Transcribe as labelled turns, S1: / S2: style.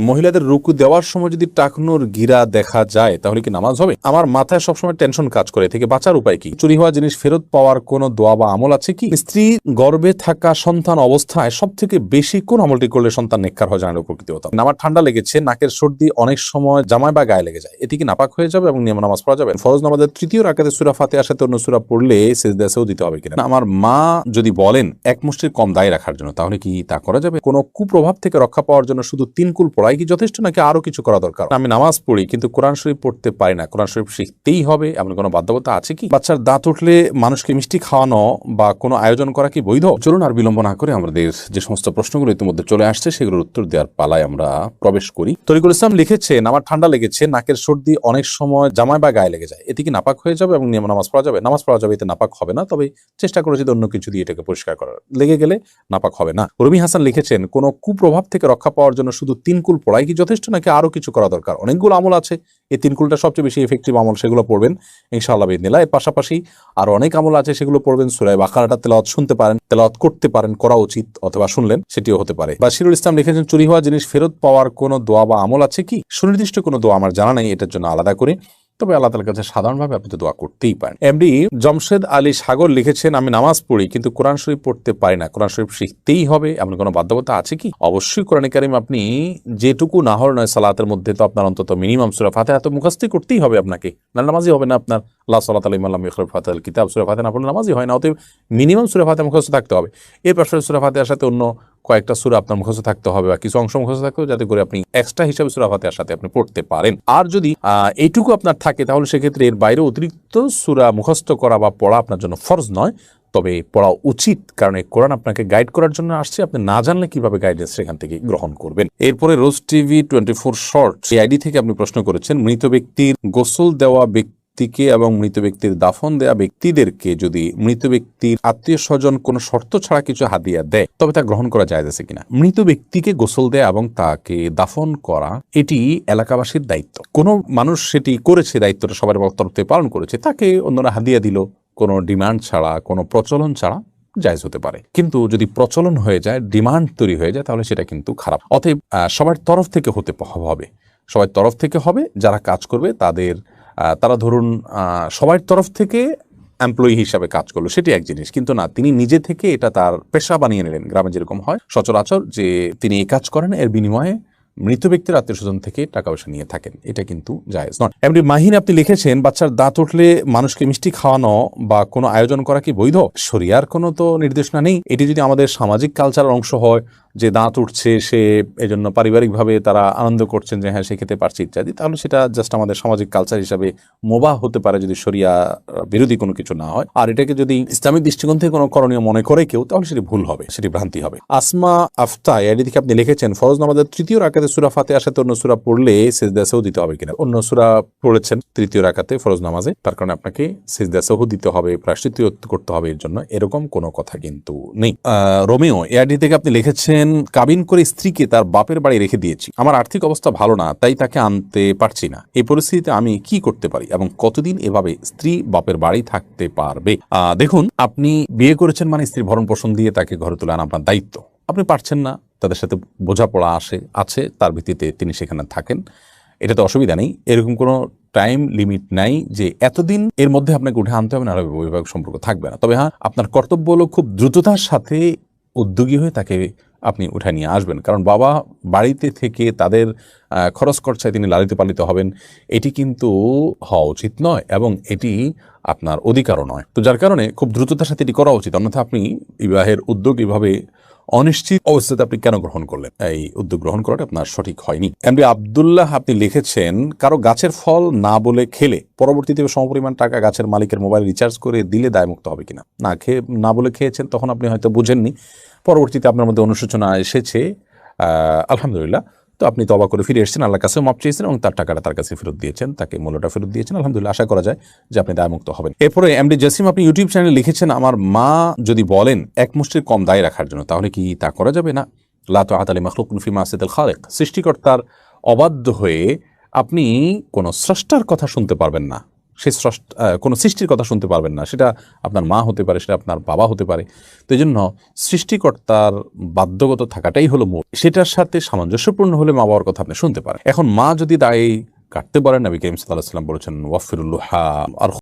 S1: মহিলাদের রুকু দেওয়ার সময় যদি টাকনুর গিরা দেখা যায়, তাহলে কি নামাজ হবে? আমার মাথায় সবসময় টেনশন কাজ করে, থেকে বাঁচার উপায় কি? চুরি হওয়া জিনিস ফেরত পাওয়ার কোন দোয়া বা আমল আছে কি? স্ত্রী গর্ভে থাকা সন্তান অবস্থায় সব থেকে বেশি কোন আমলটি করলে সন্তান নেককার হয় জানার উপকৃত হতাম আমার ঠান্ডা লেগেছে, নাকের সর্দি অনেক সময় জামায় বা গায়ে লেগে যায়। এটি কি নাপাক হয়ে যাবে এবং নিয়ম নামাজ পড়া যাবে? ফরজ নামাজের তৃতীয় রাকাতে সুরা ফাতে সাথে অন্য সুরা পড়লে সেজদাসেও দিতে হবে কিনা? আমার মা যদি বলেন, এক মুষ্টির কম দায় রাখার জন্য, তাহলে কি তা করা যাবে? কোনো কুপ্রভাব থেকে রক্ষা পাওয়ার জন্য শুধু তিন কুল পড়াই কি যথেষ্ট নাকি আরও কিছু করা দরকার? আমি নামাজ পড়ি, কিন্তু কোরআন শরীফ পড়তে পারি না। কোরআন শরীফ শিখতেই হবে, এমন কোনো বাধ্যকতা আছে কি? বাচ্চার দাঁত উঠলে মানুষকে মিষ্টি খাওয়ানো বা কোনো আয়োজন করা কি বৈধ? চলুন আর বিলম্ব না করে আমাদের যে সমস্ত প্রশ্নগুলো ইতিমধ্যে চলে আসছে, সেগুলোর উত্তর দেওয়ার পালায় আমরা প্রবেশ করি। তরিকুল ইসলাম লিখেছেন আমার ঠান্ডা লেগেছে, নাকের সর্দি অনেক সময় জামায় বা গায়ে লেগে যায়। এতে কি নাপাক হয়ে যাবে এবং নিয়ম নামাজ পড়া যাবে? নামাজ পড়া যাবে, এতে নাপাক হবে না, তবে চেষ্টা করেছি অন্য কিছু দিয়ে এটাকে পরিষ্কার করার। লেগে গেলে নাপাক হবে না। রবি হাসান লিখেছেন, কোনো কুপ্রভাব থেকে রক্ষা পাওয়ার জন্য শুধু তিন কুল পড়াই কি যথেষ্ট নাকি আরও কিছু করা দরকার? অনেকগুলো আমল আছে। এই তিনকুলটা সবচেয়ে বেশি এফেক্টিভ আমল, সেগুলো পড়বেন ইনশাআল্লাহ বিদিনিল্লা এর পাশাপাশি আরও অনেক আমল আছে, সেগুলো পড়বেন সুরায় বাকারাটা তেলাওয়াত শুনতে পারেন, তেলাওয়াত করতে পারেন, করা উচিত অথবা শুনলেন সেটিও হতে পারে। বাশিরুল ইসলাম লিখেছেন, চুরি হওয়া জিনিস ফেরত পাওয়ার কোনো দোয়া বা আমল আছে কি? সুনির্দিষ্ট কোনো দোয়া আমার জানা নেই, এটার জন্য আলাদা করে। তবে আল্লাহ তালার কাছে সাধারণভাবে আপনি তো দোয়া করতেই পারেন। এমডি জমশেদ আলী সাগর লিখেছেন, আমি নামাজ পড়ি, কিন্তু কোরআন শরীফ পড়তে পারি না। কোরআন শরীফ শিখতেই হবে। এমন কোনো বাধ্যবতা আছে কি? অবশ্যই কোরআন কারিম আপনি যেটুকু না নাহর নয় সালাতের মধ্যে তো আপনার অন্তত মিনিমাম সুরা ফাতে এত মুখাস্তি করতেই হবে আপনাকে। না, নামাজই হবে না আপনার। আল্লাহ সাল্লাহ আলিম আল্লাহ ইকরফ ফাতে কিতাব, সুরা ফাতে না পড়লে নামাজই হয় না, অতএব মিনিমাম সুরা ফাতে মুখস্থ থাকতে হবে। এর পাশে সুরা ফাতেহার সাথে অন্য কয়েকটা সুরা আপনার মুখস্থ থাকতে হবে বা কিছু অংশ মুখস্থ থাকতে হবে যাতে করে আপনি এক্সট্রা হিসাবে সুরা ফাতেহার সাথে আপনি পড়তে পারেন। আর যদি এইটুকু আপনার থাকে, তাহলে সেক্ষেত্রে এর বাইরে অতিরিক্ত সুরা মুখস্থ করা বা পড়া আপনার জন্য ফরজ নয়। তবে পড়া উচিত, কারণ এই কোরআন আপনাকে গাইড করার জন্য আসছে। আপনি না জানলে কীভাবে গাইডেন্স সেখান থেকে গ্রহণ করবেন? এরপরে রোজ টিভি টোয়েন্টি ফোর শর্ট এই আইডি থেকে আপনি প্রশ্ন করেছেন, মৃত ব্যক্তির গোসল দেওয়া ব্যক্তিকে এবং মৃত ব্যক্তির দাফন দেওয়া ব্যক্তিদেরকে যদি মৃত ব্যক্তির আত্মীয় স্বজন কোনো শর্ত ছাড়া কিছু হাদিয়া দেয়, তবে তা গ্রহণ করা যায় আছে কিনা? মৃত ব্যক্তিকে গোসল দেয়া এবং তাকে দাফন করা, এটি এলাকাবাসীর দায়িত্ব। কোনো মানুষ সেটি করেছে, দায়িত্বটা সবার তরফ থেকে পালন করেছে, তাকে অন্যরা হাদিয়া দিল। কোনো ডিমান্ড ছাড়া, কোনো প্রচলন ছাড়া জায়জ হতে পারে। কিন্তু যদি প্রচলন হয়ে যায়, ডিমান্ড তৈরি হয়ে যায়, তাহলে সেটা কিন্তু খারাপ। অতএব সবার তরফ থেকে হতে হবে। সবার তরফ থেকে হবে, যারা কাজ করবে, তাদের তারা ধরুন সবার তরফ থেকে এমপ্লয়ি হিসাবে কাজ করল, সেটি এক জিনিস। কিন্তু না, তিনি নিজে থেকে এটা তার পেশা বানিয়ে নিলেন, গ্রামে যেরকম হয়। সচরাচর যে তিনি এই কাজ করেন, এর বিনিময়ে মৃত ব্যক্তির আত্মীয় স্বজন থেকে টাকা পয়সা নিয়ে থাকেন। এটা কিন্তু জায়েজ নট এমনি মাহিন আপনি লিখেছেন, বাচ্চার দাঁত উঠলে মানুষকে মিষ্টি খাওয়ানো বা কোনো আয়োজন করা কি বৈধ? শরিয়ার কোনো তো নির্দেশনা নেই। এটি যদি আমাদের সামাজিক কালচারের অংশ হয় যে দাঁত উঠছে, সে এজন্য পারিবারিকভাবে তারা আনন্দ করছেন যে হ্যাঁ সে খেতে পারছে ইত্যাদি, তাহলে সেটা জাস্ট আমাদের সামাজিক কালচার হিসাবে মোবাহ হতে পারে যদি শরিয়া বিরোধী কোনো কিছু না হয়। আর এটাকে যদি ইসলামিক দৃষ্টিকোণ থেকে কোনো করণীয় মনে করে কেউ, তাহলে সেটি ভুল হবে, সেটি ভ্রান্তি হবে। আসমা আফতা, এর দিকে আপনি লিখেছেন, ফরজ নামাজের তৃতীয় রাকাতে সুরা ফাতে সাথে অন্য সুরা পড়লে সেজদাসেও দিতে হবে কিনা? অন্য সুরা পড়েছেন তৃতীয় রাকাতে ফরজ নামাজে, তার কারণে আপনাকে সেজদাসেও দিতে হবে, প্রায়শ্চিত্ত করতে হবে, এর জন্য এরকম কোনো কথা কিন্তু নেই। রোমিও এআরডি থেকে আপনি লিখেছেন কাবিন করে স্ত্রীকে তার বাপের বাড়ি রেখে দিয়েছি। আমার আর্থিক অবস্থা ভালো না, তাই তাকে আনতে পারছি না। এই পরিস্থিতিতে আমি কি করতে পারি এবং কতদিন এভাবে স্ত্রী বাপের বাড়ি থাকতে পারবে? দেখুন, আপনি বিয়ে করেছেন মানে স্ত্রীর ভরণ পোষণ দিয়ে তাকে ঘরে তুলে আনা আপনার দায়িত্ব। আপনি পারছেন না, তাদের সাথে বোঝাপড়া আসে, আছে, তার ভিত্তিতে তিনি সেখানে থাকেন। এটাতে অসুবিধা নেই। এরকম কোনো টাইম লিমিট নাই যে এতদিন এর মধ্যে আপনাকে উঠে আনতে হবে না বৈবাহিক সম্পর্ক থাকবে না। তবে হ্যাঁ আপনার কর্তব্য হলো খুব দ্রুততার সাথে উদ্যোগী হয়ে তাকে আপনি উঠে নিয়ে আসবেন। কারণ বাবা বাড়িতে থেকে তাদের খরচ খরচায় তিনি লালিত পালিত হবেন, এটি কিন্তু হওয়া উচিত নয় এবং এটি আপনার অধিকারও নয়। তো যার কারণে খুব দ্রুততার সাথে এটি করা উচিত। অন্যথা আপনি বিবাহের উদ্যোগ এভাবে অনিশ্চিত অবস্থাতে আপনি কেন গ্রহণ করলেন? এই উদ্যোগ গ্রহণ করাটা আপনার সঠিক হয়নি। এমডি আবদুল্লাহ আপনি লিখেছেন, কারও গাছের ফল না বলে খেলে পরবর্তীতে সমপরিমাণ টাকা গাছের মালিকের মোবাইল রিচার্জ করে দিলে দায়মুক্ত হবে কিনা? না খেয়ে, না বলে খেয়েছেন, তখন আপনি হয়তো বুঝেননি। পরবর্তীতে আপনার মধ্যে অনুশোচনা এসেছে। আলহামদুলিল্লাহ। তো আপনি তবা করে ফিরে এসেছেন, আল্লাহর কাছে মাপ চেয়েছেন এবং তার টাকাটা তার কাছে ফেরত দিয়েছেন, তাকে মূল্যটা ফেরত দিয়েছেন, আলহামদুলিল্লাহ আশা করা যায় যে আপনি দায়মুক্ত হবেন। এরপরে এমডি জাসিম আপনি ইউটিউব চ্যানেলে লিখেছেন, আমার মা যদি বলেন এক মুষ্টির কম দায় রাখার জন্য, তাহলে কি তা করা যাবে না? লাতো আতালি মখলুকুন ফি মাসিদুল খালেক। সৃষ্টিকর্তার অবাধ্য হয়ে আপনি কোনো স্রষ্টার কথা শুনতে পারবেন না। সে স্রষ্ট কোনো সৃষ্টির কথা শুনতে পারবেন না। সেটা আপনার মা হতে পারে, সেটা আপনার বাবা হতে পারে। তো এই জন্য সৃষ্টিকর্তার বাধ্যগত থাকাটাই হলো মূল। সেটার সাথে সামঞ্জস্যপূর্ণ হলে মা বাবার কথা আপনি শুনতে পারেন। এখন মা যদি দায়ী কাটতে পারেন, নবী করিম সাল্লাহ সাল্লাম বলেছেন ওয়াফিরুল্লুহা আর